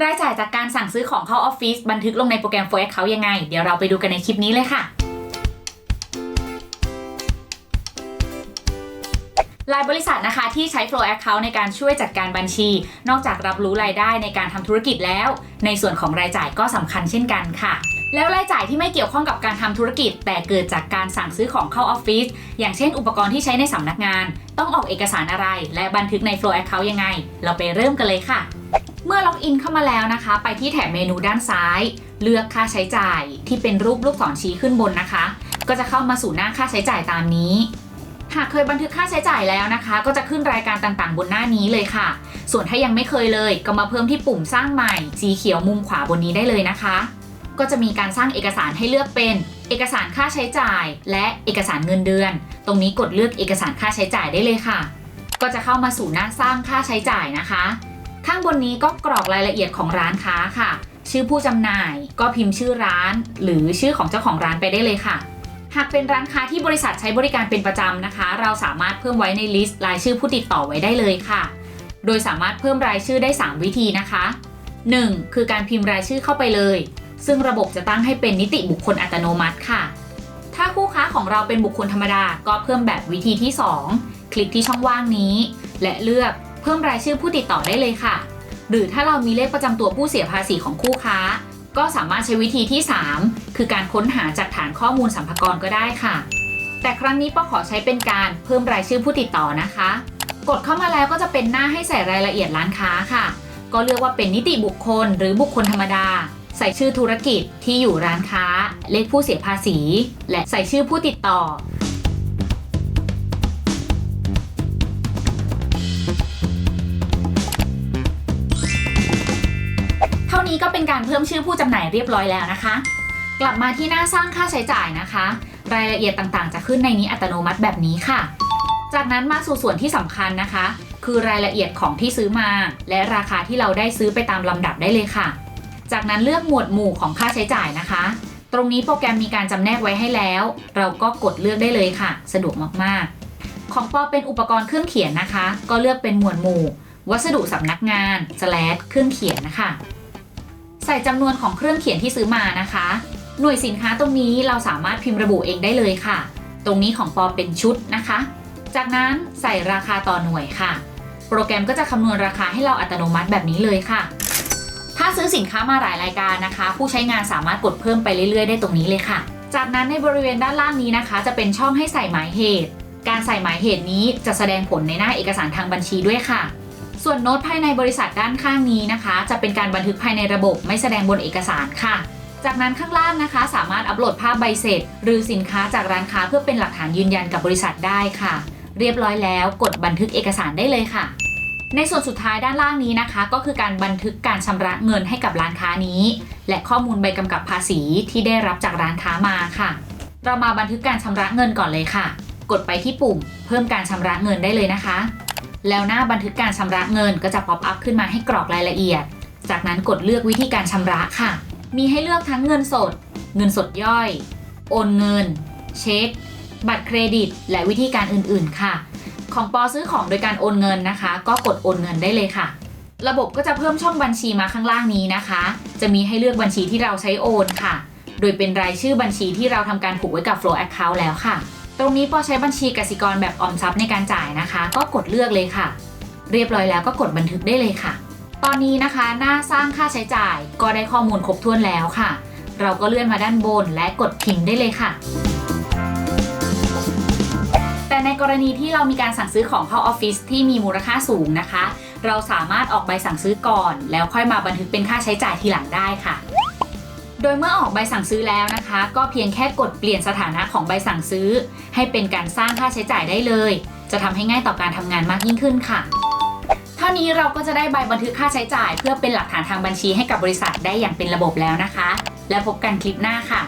รายจ่ายจากการสั่งซื้อของเข้าออฟฟิศบันทึกลงในโปรแกรม For Account ยังไง เดี๋ยวเราไปดูกันในคลิปนี้เลยค่ะหลายบริษัทนะคะที่ใช้ Flow Account ในการช่วยจัดการบัญชี นอกจากรับรู้รายได้ในการทำธุรกิจแล้ว ในส่วนของรายจ่ายก็สำคัญเช่นกันค่ะ แล้วรายจ่ายที่ไม่เกี่ยวข้องกับการทำธุรกิจ แต่เกิดจากการสั่งซื้อของเข้าออฟฟิศอย่างเช่น อุปกรณ์ที่ใช้ในสำนักงาน ต้องออกเอกสารอะไร และบันทึกใน Flow Account ยังไง เราไปเริ่มกันเลยค่ะ เมื่อล็อกอินเข้ามาแล้วนะคะ ไปที่แถบเมนูด้านซ้าย เลือกค่าใช้จ่ายที่เป็นรูปลูกศรชี้ขึ้นบนนะคะ ก็จะเข้ามาสู่หน้าค่าใช้จ่ายตามนี้ หากเคยบันทึกค่าใช้จ่ายแล้วนะคะ ก็จะขึ้นรายการต่างๆ บนหน้านี้เลยค่ะ ส่วนถ้ายังไม่เคยเลย ก็มาเพิ่มที่ปุ่มสร้างใหม่ สีเขียวมุมขวาบนนี้ได้เลยนะคะ ก็จะมีการสร้างเอกสารให้เลือกเป็น เอกสารค่าใช้จ่าย และเอกสารเงินเดือน ตรงนี้กดเลือกเอกสารค่าใช้จ่ายได้เลยค่ะ ก็จะเข้ามาสู่หน้าสร้างค่าใช้จ่ายนะคะ ข้างบนนี้ก็กรอกรายละเอียดของร้านค้าค่ะ ชื่อผู้จำหน่ายก็พิมพ์ชื่อร้าน หรือชื่อของเจ้าของร้านไปได้เลยค่ะ หากเป็นร้านค้าที่บริษัทใช้บริการเป็นประจำนะคะ เราสามารถเพิ่มไว้ในลิสต์รายชื่อผู้ติดต่อไว้ได้เลยค่ะ โดยสามารถเพิ่มรายชื่อได้ 3 วิธีนะคะ 1. คือการพิมพ์รายชื่อเข้าไปเลย ซึ่งระบบจะตั้งให้เป็นนิติบุคคลอัตโนมัติค่ะ ถ้าคู่ค้าของเราเป็นบุคคลธรรมดา ก็เพิ่มแบบวิธีที่ 2 คลิกที่ช่องว่างนี้ และเลือก เพิ่มรายชื่อผู้ติดต่อได้เลยค่ะ หรือถ้าเรามีเลขประจำตัวผู้เสียภาษีของคู่ค้า ก็สามารถใช้วิธีที่ 3 คือการค้นหาจากฐานข้อมูลสัมภากระก็ได้ค่ะ แต่ครั้งนี้ป้อขอใช้เป็นการเพิ่มรายชื่อผู้ติดต่อนะคะ กดเข้ามาแล้วก็จะเป็นหน้าให้ใส่รายละเอียดร้านค้าค่ะ ก็เลือกว่าเป็นนิติบุคคล หรือบุคคลธรรมดา ใส่ชื่อธุรกิจที่อยู่ร้านค้า เลขผู้เสียภาษี และใส่ชื่อผู้ติดต่อ นี้ก็เป็นการเพิ่มชื่อผู้จำหน่ายเรียบร้อยแล้วนะคะ กลับมาที่หน้าสร้างค่าใช้จ่ายนะคะ รายละเอียดต่างๆ จะขึ้นในนี้อัตโนมัติแบบนี้ค่ะ จากนั้นมาสู่ส่วนที่สำคัญนะคะ คือรายละเอียดของที่ซื้อมา และราคาที่เราได้ซื้อไปตามลำดับได้เลยค่ะ จากนั้นเลือกหมวดหมู่ของค่าใช้จ่ายนะคะ ตรงนี้โปรแกรมมีการจำแนกไว้ให้แล้ว เราก็กดเลือกได้เลยค่ะ สะดวกมากๆ ของปอเป็นอุปกรณ์เครื่องเขียนนะคะ ก็เลือกเป็นหมวดหมู่วัสดุสำนักงาน slash เครื่องเขียนนะคะ ใส่จำนวนของเครื่องเขียนที่ซื้อมานะคะ หน่วยสินค้าตรงนี้เราสามารถพิมพ์ระบุเองได้เลยค่ะ ตรงนี้ของปอเป็นชุดนะคะ จากนั้นใส่ราคาต่อหน่วยค่ะ โปรแกรมก็จะคำนวณราคาให้เราอัตโนมัติแบบนี้เลยค่ะ ถ้าซื้อสินค้ามาหลายรายการนะคะ ผู้ใช้งานสามารถกดเพิ่มไปเรื่อยๆ ได้ตรงนี้เลยค่ะ จากนั้นในบริเวณด้านล่างนี้นะคะ จะเป็นช่องให้ใส่หมายเหตุ การใส่หมายเหตุนี้จะแสดงผลในหน้าเอกสารทางบัญชีด้วยค่ะ ส่วนโน้ตภายในบริษัทด้านข้างนี้นะคะ จะเป็นการบันทึกภายในระบบไม่แสดงบนเอกสารค่ะ จากนั้นข้างล่างนะคะ สามารถอัปโหลดภาพใบเสร็จ หรือสินค้าจากร้านค้าเพื่อเป็นหลักฐานยืนยันกับบริษัทได้ค่ะ เรียบร้อยแล้วกดบันทึกเอกสารได้เลยค่ะ ในส่วนสุดท้ายด้านล่างนี้นะคะ ก็คือการบันทึกการชำระเงินให้กับร้านค้านี้ และข้อมูลใบกำกับภาษีที่ได้รับจากร้านค้ามาค่ะ เรามาบันทึกการชำระเงินก่อนเลยค่ะ กดไปที่ปุ่ม เพิ่มการชำระเงินได้เลยนะคะ แล้วหน้าบันทึกการชำระเงินก็จะป๊อปอัพขึ้นมาให้กรอกรายละเอียด จากนั้นกดเลือกวิธีการชำระค่ะ มีให้เลือกทั้งเงินสด เงินสดย่อย โอนเงิน เช็ค บัตรเครดิต และวิธีการอื่นๆ ค่ะ ของปอซื้อของโดยการโอนเงินนะคะ ก็กดโอนเงินได้เลยค่ะ ระบบก็จะเพิ่มช่องบัญชีมาข้างล่างนี้นะคะ จะมีให้เลือกบัญชีที่เราใช้โอนค่ะ โดยเป็นรายชื่อบัญชีที่เราทำการผูกไว้กับ Flow Account แล้วค่ะ ตรงนี้ปอใช้บัญชีกสิกรแบบออมทรัพย์ในการจ่ายนะคะ ก็กดเลือกเลยค่ะ เรียบร้อยแล้วก็กดบันทึกได้เลยค่ะ ตอนนี้นะคะ หน้าสร้างค่าใช้จ่าย ก็ได้ข้อมูลครบถ้วนแล้วค่ะ เราก็เลื่อนมาด้านบนและกดพิมพ์ได้เลยค่ะ แต่ในกรณีที่เรามีการสั่งซื้อของเข้าออฟฟิศที่มีมูลค่าสูงนะคะ เราสามารถออกใบสั่งซื้อก่อน แล้วค่อยมาบันทึกเป็นค่าใช้จ่ายทีหลังได้ค่ะ โดยเมื่อออกใบสั่งซื้อแล้วนะคะ ก็เพียงแค่กดเปลี่ยนสถานะของใบสั่งซื้อ ให้เป็นการสร้างค่าใช้จ่ายได้เลย จะทำให้ง่ายต่อการทำงานมากยิ่งขึ้นค่ะ เท่านี้เราก็จะได้ใบบันทึกค่าใช้จ่าย เพื่อเป็นหลักฐานทางบัญชีให้กับบริษัทได้อย่างเป็นระบบแล้วนะคะ แล้วพบกันคลิปหน้าค่ะ